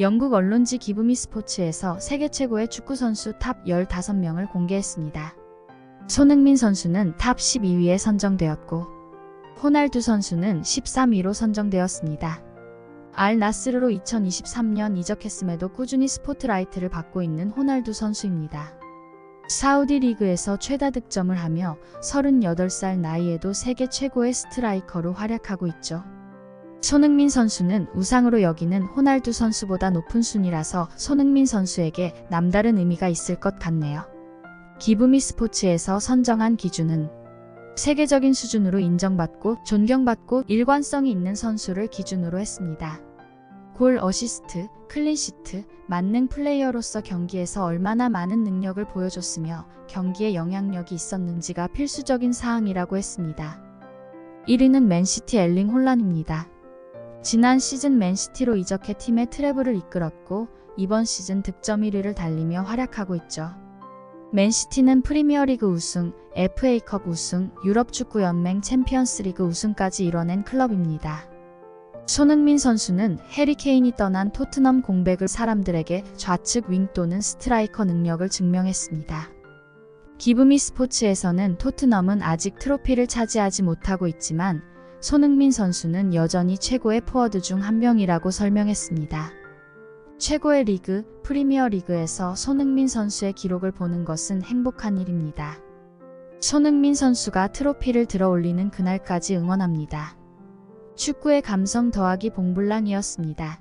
영국 언론지 기브미 스포츠에서 세계 최고의 축구 선수 탑 15명을 공개했습니다. 손흥민 선수는 탑 12위에 선정되었고 호날두 선수는 13위로 선정되었습니다. 알 나스르로 2023년 이적했음에도 꾸준히 스포트라이트를 받고 있는 호날두 선수입니다. 사우디 리그에서 최다 득점을 하며 38살 나이에도 세계 최고의 스트라이커로 활약하고 있죠. 손흥민 선수는 우상으로 여기는 호날두 선수보다 높은 순위라서 손흥민 선수에게 남다른 의미가 있을 것 같네요. 기브미 스포츠에서 선정한 기준은 세계적인 수준으로 인정받고 존경받고 일관성이 있는 선수를 기준으로 했습니다. 골 어시스트, 클린시트, 만능 플레이어로서 경기에서 얼마나 많은 능력을 보여줬으며 경기에 영향력이 있었는지가 필수적인 사항이라고 했습니다. 1위는 맨시티 엘링 혼란입니다. 지난 시즌 맨시티로 이적해 팀의 트래블을 이끌었고 이번 시즌 득점 1위를 달리며 활약하고 있죠. 맨시티는 프리미어리그 우승, FA컵 우승, 유럽축구연맹 챔피언스리그 우승까지 이뤄낸 클럽입니다. 손흥민 선수는 해리 케인이 떠난 토트넘 공백을 사람들에게 좌측 윙 또는 스트라이커 능력을 증명했습니다. 기브미 스포츠에서는 토트넘은 아직 트로피를 차지하지 못하고 있지만 손흥민 선수는 여전히 최고의 포워드 중 한 명이라고 설명했습니다. 최고의 리그, 프리미어 리그에서 손흥민 선수의 기록을 보는 것은 행복한 일입니다. 손흥민 선수가 트로피를 들어 올리는 그날까지 응원합니다. 축구의 감성 더하기 봉블랑이었습니다.